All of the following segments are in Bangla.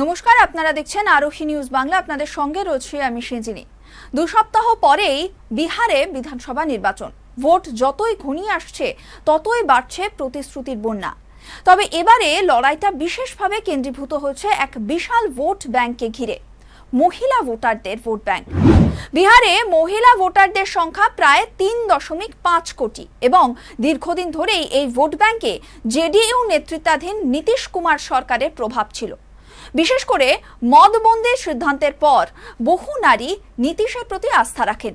নমস্কার, আপনারা দেখছেন আরোহী নিউজ বাংলা। আপনাদের সঙ্গে রয়েছে আমি সেজিনী। দু সপ্তাহ পরেই বিহারে বিধানসভা নির্বাচন। ভোট যতই ঘনিয়ে আসছে, ততই বাড়ছে প্রতিশ্রুতির বন্যা। তবে এবারে লড়াইটা বিশেষভাবে কেন্দ্রীভূত হয়েছে এক বিশাল ভোট ব্যাংককে ঘিরে। মহিলা ভোটারদের ভোট ব্যাংক। বিহারে মহিলা ভোটারদের সংখ্যা প্রায় তিন দশমিক পাঁচ কোটি এবং দীর্ঘদিন ধরেই এই ভোট ব্যাংকে জেডিইউ নেতৃত্বাধীন নীতিশ কুমার সরকারের প্রভাব ছিল। বিশেষ করে মদবন্দির সিদ্ধান্তের পর বহু নারী নীতিশের প্রতি আস্থা রাখেন।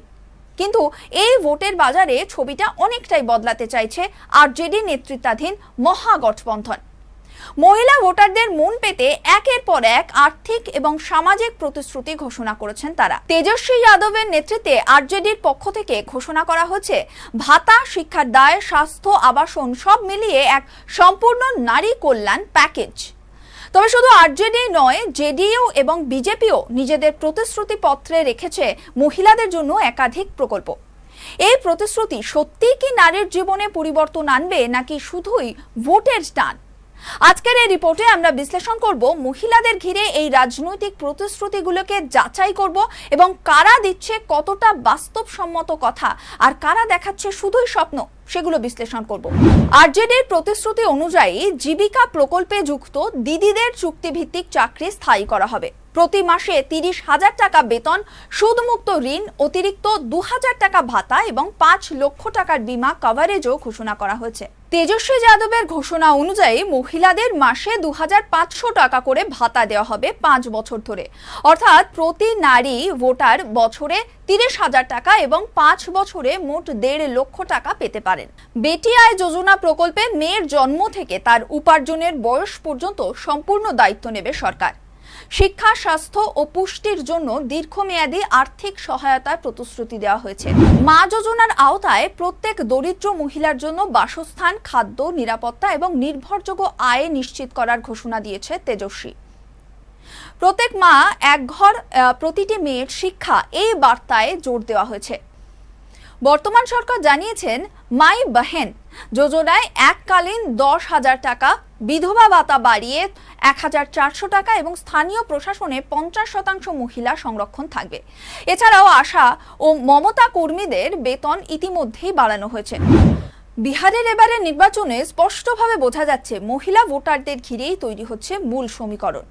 কিন্তু এই ভোটের বাজারে ছবিটা অনেকটাই বদলাতে চাইছে আর আরজেডি নেতৃত্বাধীন মহাগঠবন্ধন। মহিলা ভোটারদের মন পেতে একের পর এক আর্থিক এবং সামাজিক প্রতিশ্রুতি ঘোষণা করেছেন তারা। তেজস্বী যাদবের নেতৃত্বে আরজেডির পক্ষ থেকে ঘোষণা করা হচ্ছে, ভাতা, শিক্ষার দায়, স্বাস্থ্য, আবাসন সব মিলিয়ে এক সম্পূর্ণ নারী কল্যাণ প্যাকেজ। তবে শুধু আরজেডি নয়, জেডিইউ এবং বিজেপিও নিজেদের প্রতিশ্রুতি পত্রে রেখেছে মহিলাদের জন্য একাধিক প্রকল্প। এই প্রতিশ্রুতি সত্যিই কি নারীর জীবনে পরিবর্তন আনবে নাকি শুধুই ভোটের টান? আজকের এই রিপোর্টে আমরা বিশ্লেষণ করব মহিলাদের ঘিরে এই রাজনৈতিক প্রতিশ্রুতিগুলোকে যাচাই করব এবং কারা দিচ্ছে কতটা বাস্তবসম্মত কথা আর কারা দেখাচ্ছে শুধুই স্বপ্ন, সেগুলো বিশ্লেষণ করব। আরজেডির প্রতিশ্রুতি অনুযায়ী জীবিকা প্রকল্পে যুক্ত দিদিদের চুক্তিভিত্তিক চাকরি স্থায়ী করা হবে। প্রতি মাসে তিরিশ হাজার টাকা বেতন, সুদমুক্ত ঋণ, অতিরিক্ত দু হাজার টাকা ভাতা এবং পাঁচ লক্ষ টাকার বিমা কভারেজও ঘোষণা করা হয়েছে। তেজস্বী যাদবের ঘোষণা অনুযায়ী মহিলাদের মাসে দু হাজার পাঁচশো টাকা করে ভাতা দেওয়া হবে পাঁচ বছর ধরে। অর্থাৎ প্রতি নারী ভোটার বছরে তিরিশ হাজার টাকা এবং পাঁচ বছরে মোট দেড় লক্ষ টাকা পেতে পারেন। বেটি আয় যোজনা প্রকল্পে মেয়ের জন্ম থেকে তার উপার্জনের বয়স পর্যন্ত সম্পূর্ণ দায়িত্ব নেবে সরকার। শিক্ষা, স্বাস্থ্য ও পুষ্টির জন্য দীর্ঘমেয়াদী আর্থিক সহায়তার প্রতিশ্রুতি দেওয়া হয়েছে। মা যোজনার আওতায় প্রত্যেক দরিদ্র মহিলার জন্য বাসস্থান, খাদ্য, নিরাপত্তা এবং নির্ভরযোগ্য আয় নিশ্চিত করার ঘোষণা দিয়েছে তেজস্বী। প্রত্যেক মা এক ঘর প্রতিটি মেয়ের শিক্ষা এই বার্তায় জোর দেওয়া হয়েছে। বর্তমান সরকার জানিয়েছেন, মাই বাহেন যোজনায় এককালীন দশ হাজার টাকা, বিধবা ভাতা বাড়িয়ে এক হাজার চারশো টাকা এবং স্থানীয় প্রশাসনে পঞ্চাশ শতাংশ মহিলা সংরক্ষণ থাকবে। এছাড়াও আশা ও মমতা কর্মীদের বেতন ইতিমধ্যেই বাড়ানো হয়েছে। বিহারের এবারে নির্বাচনে স্পষ্টভাবে বোঝা যাচ্ছে, মহিলা ভোটারদের ঘিরেই তৈরি হচ্ছে মূল সমীকরণ।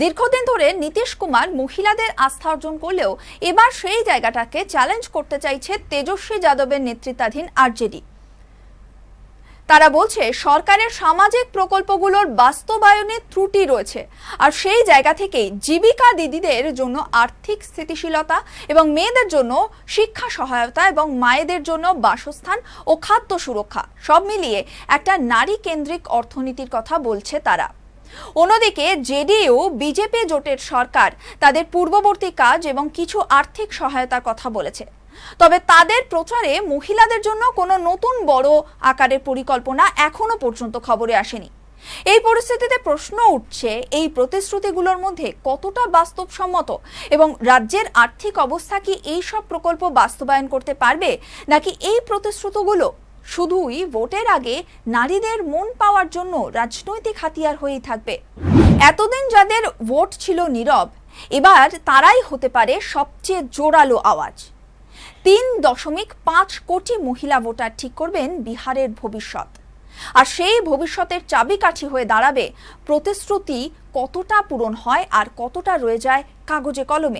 দীর্ঘদিন ধরে নীতিশ কুমার মহিলাদের আস্থা অর্জন করলেও এবার সেই জায়গাটাকে চ্যালেঞ্জ করতে চাইছে তেজস্বী যাদবের নেতৃত্বাধীন আরজেডি। তারা বলছে, সরকারের সামাজিক প্রকল্পগুলোর বাস্তবায়নে ত্রুটি রয়েছে আর সেই জায়গা থেকেই জীবিকা দিদিদের জন্য আর্থিক স্থিতিশীলতা এবং মেয়েদের জন্য শিক্ষা সহায়তা এবং মায়েদের জন্য বাসস্থান ও খাদ্য সুরক্ষা সব মিলিয়ে একটা নারী কেন্দ্রিক অর্থনীতির কথা বলছে তারা। অন্যদিকে জেডিইউ, বিজেপি জোটের সরকার তাদের পূর্ববর্তী কাজ এবং কিছু আর্থিক সহায়তার কথা বলেছে। তবে তাদের প্রচারে মহিলাদের জন্য কোনো নতুন বড় আকারের পরিকল্পনা এখনও পর্যন্ত খবরে আসেনি। এই পরিস্থিতিতে প্রশ্ন উঠছে, এই প্রতিশ্রুতিগুলোর মধ্যে কতটা বাস্তবসম্মত এবং রাজ্যের আর্থিক অবস্থা কি এই সব প্রকল্প বাস্তবায়ন করতে পারবে, নাকি এই প্রতিশ্রুতিগুলো শুধুই ভোটের আগে নারীদের মন পাওয়ার জন্য রাজনৈতিক হাতিয়ার হয়েই থাকবে? এতদিন যাদের ভোট ছিল নীরব, এবার তারাই হতে পারে সবচেয়ে জোরালো আওয়াজ। তিন দশমিক পাঁচ কোটি মহিলা ভোটার ঠিক করবেন বিহারের ভবিষ্যৎ। আর সেই ভবিষ্যতের চাবিকাঠি হয়ে দাঁড়াবে প্রতিশ্রুতি কতটা পূরণ হয় আর কতটা রয়ে যায় কাগজে কলমে?